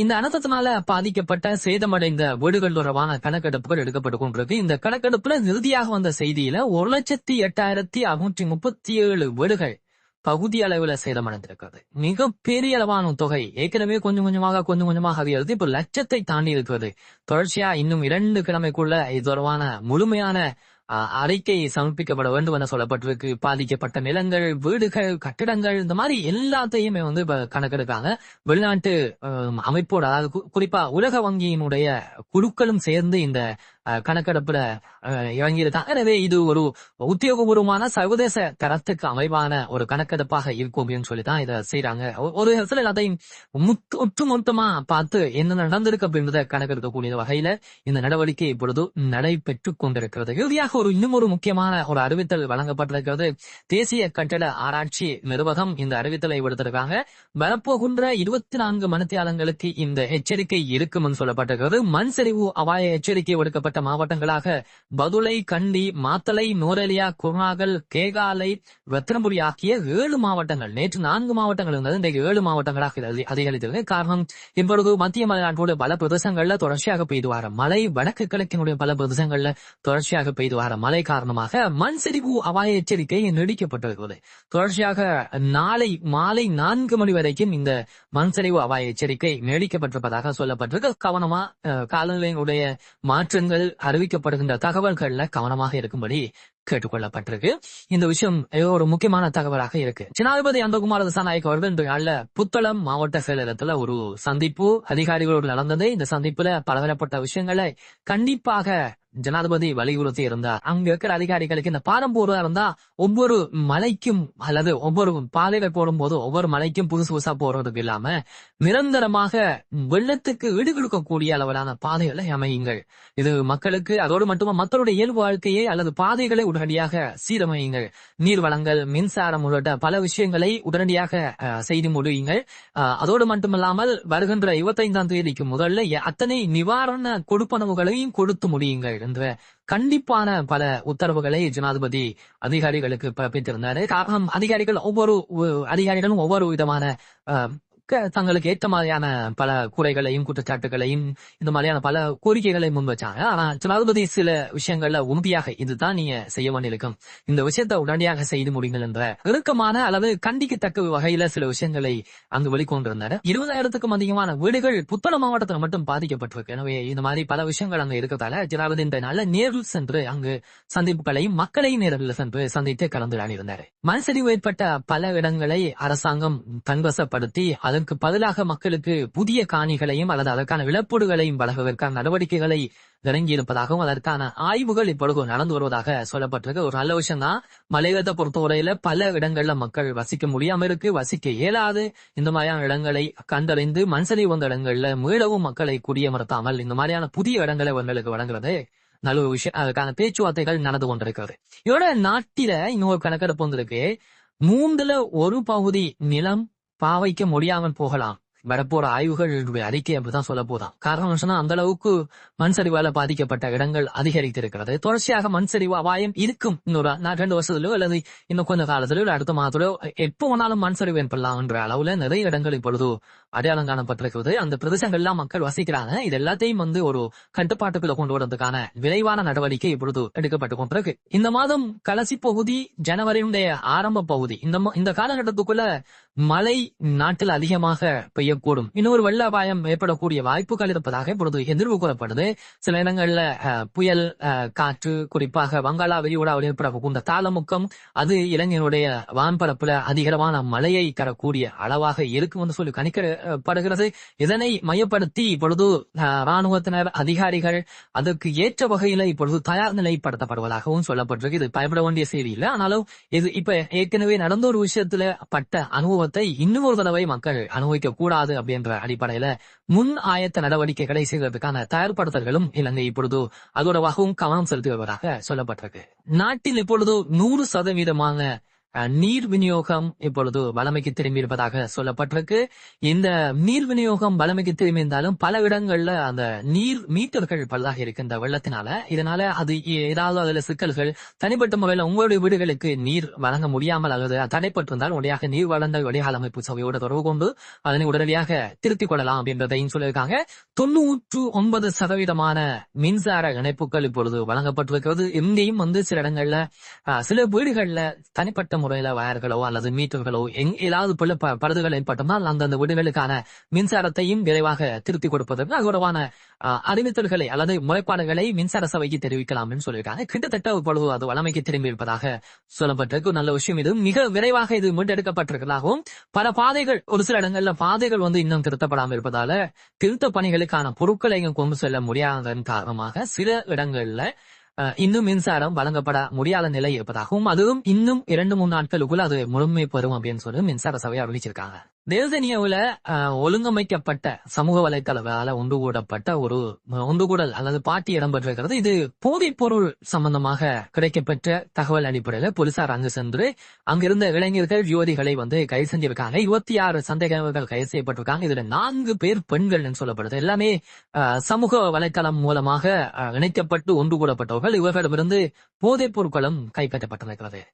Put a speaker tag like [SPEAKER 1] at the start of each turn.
[SPEAKER 1] இந்த அனர்த்தத்தினால பாதிக்கப்பட்ட சேதமடைந்த வீடுகள் தொடர்பான கணக்கெடுப்புகள் எடுக்கப்பட்டு கொண்டிருக்கு இந்த கணக்கெடுப்புல இறுதியாக வந்த செய்தியில ஒரு லட்சத்தி எட்டாயிரத்தி அறுநூற்றி முப்பத்தி ஏழு வீடுகள் பகுதி அளவுல சேதமடைந்திருக்கிறது மிக பெரிய அளவான தொகை ஏற்கனவே கொஞ்சம் கொஞ்சமாக கொஞ்சம் கொஞ்சமாக அதிகரித்து இப்ப லட்சத்தை தாண்டி இருக்கிறது தொடர்ச்சியா இன்னும் இரண்டு கிழமைக்குள்ள இது தொடர்பான முழுமையான அறிக்கை சமர்ப்பிக்கப்பட வேண்டும் என சொல்லப்பட்டிருக்கு பாதிக்கப்பட்ட நிலங்கள் வீடுகள் கட்டிடங்கள் இந்த மாதிரி எல்லாத்தையுமே வந்து இப்ப கணக்கெடுக்காங்க வெளிநாட்டு அமைப்போட அதாவது குறிப்பா உலக வங்கியினுடைய குழுக்களும் சேர்ந்து இந்த கணக்கெடுப்புல இறங்கியிருக்கான் எனவே இது ஒரு உத்தியோகபூர்வமான சர்வதேச தரத்துக்கு அமைவான ஒரு கணக்கெடுப்பாக இருக்கும் அப்படின்னு சொல்லி தான் இதை செய்யறாங்க ஒரு சில எல்லாத்தையும் முத்து மொத்தமா பார்த்து என்ன நடந்திருக்கு அப்படின்றத கணக்கெடுக்கக்கூடிய வகையில இந்த நடவடிக்கை இப்பொழுது நடைபெற்று கொண்டிருக்கிறது இறுதியாக ஒரு இன்னும் ஒரு முக்கியமான ஒரு அறிவித்தல் வழங்கப்பட்டிருக்கிறது தேசிய கட்டட ஆராய்ச்சி நிர்வாகம் இந்த அறிவித்தலை விடுத்திருக்காங்க வரப்போகின்ற இருபத்தி நான்கு மணித்தியாளங்களுக்கு இந்த எச்சரிக்கை இருக்கும்னு சொல்லப்பட்டிருக்கிறது மண் சரிவு அபாய எச்சரிக்கை விடுக்கப்பட்ட செய்யப்பட்ட மாவட்டங்களாக பதுளை கண்டி மாத்தலை நோரலியா குமாகல் கேகாலை வெத்தனபுரி ஆகிய ஏழு மாவட்டங்கள் நேற்று நான்கு மாவட்டங்கள் இருந்தது இன்றைக்கு ஏழு மாவட்டங்களாக அதிகரித்தது காரணம் இப்பொழுது மத்திய மலைநாட்டோட பல பிரதேசங்கள்ல தொடர்ச்சியாக பெய்து வர மழை வடக்கு கிழக்கினுடைய பல பிரதேசங்கள்ல தொடர்ச்சியாக பெய்து வர மழை காரணமாக மண் சரிவு அபாய எச்சரிக்கை நீடிக்கப்பட்டிருக்கிறது தொடர்ச்சியாக நாளை மாலை நான்கு மணி வரைக்கும் இந்த மண் சரிவு அபாய எச்சரிக்கை நீடிக்கப்பட்டிருப்பதாக சொல்லப்பட்டிருக்கு கவனமா காலநிலையினுடைய மாற்றங்கள் அறிவிக்கப்படுகின்ற தகவல்கள்ல கவனமாக இருக்கும்படி கேட்டுக்கொள்ளப்பட்டிருக்கு இந்த விஷயம் ஒரு முக்கியமான தகவலாக இருக்கு ஜனாதிபதி அந்தகுமார் தசாநாயக் அவர்கள் இன்று அல்ல புத்தளம் மாவட்ட செயலகத்துல ஒரு சந்திப்பு அதிகாரிகளோடு நடந்தது இந்த சந்திப்புல பலதரப்பட்ட விஷயங்களை கண்டிப்பாக ஜனாதிபதி வலியுறுத்தி இருந்தார் அங்க இருக்கிற அதிகாரிகளுக்கு இந்த பாதம் போறதா இருந்தா ஒவ்வொரு மலைக்கும் அல்லது ஒவ்வொரு பாதையில போடும் போது ஒவ்வொரு மலைக்கும் புதுசு புதுசா போறதுக்கு இல்லாம நிரந்தரமாக வெள்ளத்துக்கு ஈடு கொடுக்கக்கூடிய அளவிலான பாதைகளை அமையுங்கள் இது மக்களுக்கு அதோடு மட்டுமா மக்களுடைய இயல்பு வாழ்க்கையை அல்லது பாதைகளை உடனடியாக சீரமையுங்கள் நீர் வளங்கள் மின்சாரம் உள்ளிட்ட பல விஷயங்களை உடனடியாக செய்து முடியுங்கள் அதோடு மட்டுமல்லாமல் வருகின்ற இருபத்தைந்தாம் தேதிக்கு முதல்ல அத்தனை நிவாரண கொடுப்பனவுகளையும் கொடுத்து முடியுங்கள் என்ற கண்டிப்பான பல உத்தரவுகளை ஜனாதிபதி அதிகாரிகளுக்கு பிறப்பித்திருந்தாரு காரணம் அதிகாரிகள் ஒவ்வொரு அதிகாரிகளும் ஒவ்வொரு விதமான இருக்க தங்களுக்கு ஏற்ற மாதிரியான பல குறைகளையும் குற்றச்சாட்டுகளையும் இந்த மாதிரியான பல கோரிக்கைகளை முன் வச்சாங்க ஆனா ஜனாதிபதி சில விஷயங்கள்ல உண்மையாக இதுதான் நீங்க செய்ய வேண்டியிருக்கும் இந்த விஷயத்த உடனடியாக செய்து முடியுங்கள் என்ற இறுக்கமான அல்லது கண்டிக்கத்தக்க வகையில சில விஷயங்களை அங்கு வெளிக்கொண்டிருந்தாரு இருபதாயிரத்துக்கும் அதிகமான வீடுகள் புத்தள மாவட்டத்தில் மட்டும் பாதிக்கப்பட்டிருக்கு எனவே இந்த மாதிரி பல விஷயங்கள் அங்க இருக்கிறதால ஜனாதிபதி இந்த நல்ல நேரில் சென்று அங்கு சந்திப்புகளையும் மக்களையும் நேரில் சென்று சந்தித்து கலந்து இருந்தாரு மனசரிவு ஏற்பட்ட பல இடங்களை அரசாங்கம் தன்வசப்படுத்தி அதற்கு பதிலாக மக்களுக்கு புதிய காணிகளையும் அல்லது அதற்கான இழப்பீடுகளையும் வழங்குவதற்கான நடவடிக்கைகளை இறங்கி இருப்பதாகவும் அதற்கான ஆய்வுகள் இப்பொழுது நடந்து வருவதாக சொல்லப்பட்டிருக்கு ஒரு நல்ல விஷயம் தான் மலையகத்தை பொறுத்தவரையில பல இடங்கள்ல மக்கள் வசிக்க முடியாம இருக்கு வசிக்க இயலாது இந்த மாதிரியான இடங்களை கண்டறிந்து மண்சரி வந்த இடங்கள்ல மீளவும் மக்களை குடியமர்த்தாமல் இந்த மாதிரியான புதிய இடங்களை உங்களுக்கு வழங்குறது நல்ல ஒரு விஷயம் அதுக்கான பேச்சுவார்த்தைகள் நடந்து கொண்டிருக்கிறது இதோட நாட்டில இன்னொரு கணக்கெடுப்பு வந்திருக்கு மூன்றுல ஒரு பகுதி நிலம் பாவைக்க முடியாமல் போகலாம் வரப்போற ஆய்வுகள் அறிக்கை அப்படிதான் சொல்ல போதான் காரணம் சொன்னா அந்த அளவுக்கு மண் சரிவால பாதிக்கப்பட்ட இடங்கள் அதிகரித்து இருக்கிறது தொடர்ச்சியாக மண் சரிவு அபாயம் இருக்கும் இன்னொரு ரெண்டு வருஷத்துலயோ அல்லது இன்னும் கொஞ்ச காலத்திலோ அடுத்த மாதத்திலோ எப்போ வேணாலும் மண் சரிவு ஏற்படலாம் என்ற அளவுல நிறைய இடங்கள் இப்பொழுது அடையாளம் காணப்பட்டிருக்கிறது அந்த பிரதேசங்கள்லாம் மக்கள் வசிக்கிறாங்க இது எல்லாத்தையும் வந்து ஒரு கட்டுப்பாட்டுக்குள்ள கொண்டு வரதுக்கான விரைவான நடவடிக்கை இப்பொழுது எடுக்கப்பட்டு கொண்டிருக்கு இந்த மாதம் கலசி பகுதி ஜனவரியுடைய ஆரம்ப பகுதி இந்த இந்த காலகட்டத்துக்குள்ள மழை நாட்டில் அதிகமாக பெய்யக்கூடும் இன்னொரு வெள்ள அபாயம் ஏற்படக்கூடிய வாய்ப்புகள் இருப்பதாக இப்பொழுது எதிர்வு கூறப்படுது சில இடங்கள்ல புயல் காற்று குறிப்பாக வங்காளா விரிவுடாவில் ஏற்பட தாளமுக்கம் அது இளைஞனுடைய வான்பரப்புல அதிகரமான மழையை தரக்கூடிய அளவாக இருக்கும் சொல்லி கணிக்கிற படுகிறது இதனை மையப்படுத்தி இப்பொழுது ராணுவத்தினர் அதிகாரிகள் அதற்கு ஏற்ற வகையில இப்பொழுது தயார் நிலைப்படுத்தப்படுவதாகவும் சொல்லப்பட்டிருக்கு இது பயப்பட வேண்டிய செய்தி இல்லை ஆனாலும் இது இப்ப ஏற்கனவே நடந்த ஒரு விஷயத்துல பட்ட அனுபவத்தை இன்னும் ஒரு தடவை மக்கள் அனுபவிக்க கூடாது அப்படின்ற அடிப்படையில முன் ஆயத்த நடவடிக்கைகளை செய்வதற்கான தயார்படுத்தல்களும் இலங்கை இப்பொழுது அதோடவாகவும் கவனம் செலுத்தி வருவதாக சொல்லப்பட்டிருக்கு நாட்டில் இப்பொழுது நூறு சதவீதமான நீர் விநியோகம் இப்பொழுது வளமைக்கு திரும்பி இருப்பதாக சொல்லப்பட்டிருக்கு இந்த நீர் விநியோகம் வளமைக்கு திரும்பி இருந்தாலும் பல இடங்கள்ல அந்த நீர் மீட்டர்கள் பலதாக இருக்கின்ற வெள்ளத்தினால இதனால அது ஏதாவது அதுல சிக்கல்கள் தனிப்பட்ட முறையில் உங்களுடைய வீடுகளுக்கு நீர் வழங்க முடியாமல் அல்லது தடைப்பட்டிருந்தால் உடனடியாக நீர் வளர்ந்த வடிகால் அமைப்பு சபையோட தொடர்பு கொண்டு அதனை உடனடியாக திருத்திக் கொள்ளலாம் அப்படின்றதையும் சொல்லியிருக்காங்க தொண்ணூற்று ஒன்பது சதவீதமான மின்சார இணைப்புகள் இப்பொழுது வழங்கப்பட்டிருக்கிறது இங்கேயும் வந்து சில இடங்கள்ல சில வீடுகள்ல தனிப்பட்ட முறையில வயர்களோ அல்லது மீட்டர்களோ எங் ஏதாவது பல பழுதுகள் ஏற்பட்டோம்னால் அந்தந்த வீடுகளுக்கான மின்சாரத்தையும் விரைவாக திருத்தி கொடுப்பதற்கு அகூரவான அறிவித்தல்களை அல்லது முறைப்பாடுகளை மின்சார சபைக்கு தெரிவிக்கலாம் என்று சொல்லியிருக்காங்க கிட்டத்தட்ட இப்பொழுது அது வளமைக்கு திரும்பி இருப்பதாக சொல்லப்பட்டிருக்கு நல்ல விஷயம் இது மிக விரைவாக இது மீட்டெடுக்கப்பட்டிருக்கிறதாகவும் பல பாதைகள் ஒரு சில இடங்கள்ல பாதைகள் வந்து இன்னும் திருத்தப்படாமல் இருப்பதால திருத்த பணிகளுக்கான பொருட்களை கொண்டு செல்ல முடியாததன் காரணமாக சில இடங்கள்ல இன்னும் மின்சாரம் வழங்கப்பட முடியாத நிலை இருப்பதாகவும் அதுவும் இன்னும் இரண்டு மூணு நாட்களுக்குள்ள அது முழுமை பெறும் அப்படின்னு சொல்லி மின்சார சபையை அறிவிச்சிருக்காங்க தேசனியாவில் ஒழுங்கமைக்கப்பட்ட சமூக வலைத்தளங்களால ஒன்று கூடப்பட்ட ஒரு ஒன்று கூட அல்லது பாட்டி இடம்பெற்றிருக்கிறது இது போதைப்பொருள் பொருள் சம்பந்தமாக கிடைக்கப்பெற்ற தகவல் அடிப்படையில போலீசார் அங்கு சென்று அங்கிருந்த இளைஞர்கள் யுவதிகளை வந்து கைது செஞ்சிருக்காங்க இருபத்தி ஆறு சந்தேகங்கள் கைது செய்யப்பட்டிருக்காங்க இதுல நான்கு பேர் பெண்கள் என்று சொல்லப்படுது எல்லாமே சமூக வலைத்தளம் மூலமாக இணைக்கப்பட்டு ஒன்று கூடப்பட்டவர்கள் இவர்களிடமிருந்து போதைப் பொருட்களும் கைப்பற்றப்பட்டிருக்கிறது